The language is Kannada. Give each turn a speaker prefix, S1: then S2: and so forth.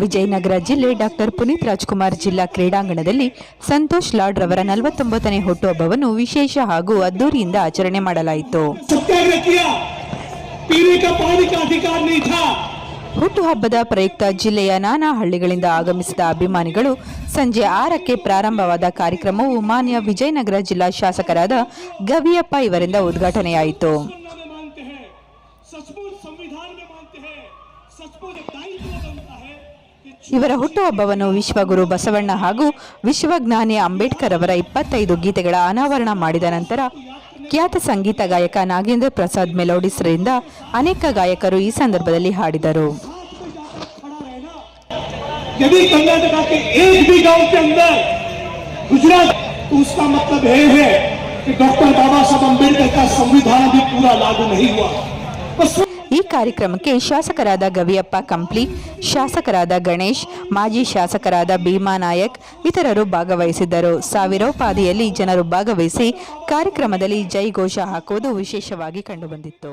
S1: ವಿಜಯನಗರ ಜಿಲ್ಲೆ ಡಾಕ್ಟರ್ ಪುನೀತ್ ರಾಜ್ಕುಮಾರ್ ಜಿಲ್ಲಾ ಕ್ರೀಡಾಂಗಣದಲ್ಲಿ ಸಂತೋಷ್ ಲಾಡ್ ರವರ ನಲವತ್ತೊಂಬತ್ತನೇ ಹುಟ್ಟುಹಬ್ಬವನ್ನು ವಿಶೇಷ ಹಾಗೂ ಅದ್ದೂರಿಯಿಂದ ಆಚರಣೆ ಮಾಡಲಾಯಿತು. ಹುಟ್ಟುಹಬ್ಬದ ಪ್ರಯುಕ್ತ ಜಿಲ್ಲೆಯ ನಾನಾ ಹಳ್ಳಿಗಳಿಂದ ಆಗಮಿಸಿದ ಅಭಿಮಾನಿಗಳು ಸಂಜೆ ಆರಕ್ಕೆ ಪ್ರಾರಂಭವಾದ ಕಾರ್ಯಕ್ರಮವು ಮಾನ್ಯ ವಿಜಯನಗರ ಜಿಲ್ಲಾ ಶಾಸಕರಾದ ಗವಿಯಪ್ಪ ಇವರಿಂದ ಉದ್ಘಾಟನೆಯಾಯಿತು.
S2: ಸಂವಿಧಾನ मानते हैं सचमुच संविधान में मानते हैं सचमुच दायित्व बनता है कि
S1: ಇವರ ಹುಟ್ಟುಹಬ್ಬವನ್ನು ವಿಶ್ವಗುರು ಬಸವಣ್ಣ ಹಾಗೂ ವಿಶ್ವಜ್ಞಾನಿ ಅಂಬೇಡ್ಕರ್ ಅವರ ಇಪ್ಪತ್ತೈದು ಗೀತೆಗಳ ಅನಾವರಣ ಮಾಡಿದ ನಂತರ ಖ್ಯಾತ ಸಂಗೀತ ಗಾಯಕ ನಾಗೇಂದ್ರ ಪ್ರಸಾದ್ ಮೆಲೋಡಿಸ್ರಿಂದ ಅನೇಕ ಗಾಯಕರು ಈ ಸಂದರ್ಭದಲ್ಲಿ ಹಾಡಿದರು
S2: यदि कर्नाटका के एक भी गांव के अंदर गुजरात तो उसका मतलब यह है कि डॉक्टर बाबा साहब अम्बेडकर का संविधान भी पूरा लागू नहीं हुआ बस
S1: ಈ ಕಾರ್ಯಕ್ರಮಕ್ಕೆ ಶಾಸಕರಾದ ಗವಿಯಪ್ಪ ಕಂಪ್ಲಿ, ಶಾಸಕರಾದ ಗಣೇಶ್, ಮಾಜಿ ಶಾಸಕರಾದ ಭೀಮಾ ನಾಯಕ್ ಇತರರು ಭಾಗವಹಿಸಿದ್ದರು. ಸಾವಿರೋಪಾದಿಯಲ್ಲಿ ಜನರು ಭಾಗವಹಿಸಿ ಕಾರ್ಯಕ್ರಮದಲ್ಲಿ ಜೈ ಘೋಷ ಹಾಕುವುದು ವಿಶೇಷವಾಗಿ ಕಂಡುಬಂದಿತ್ತು.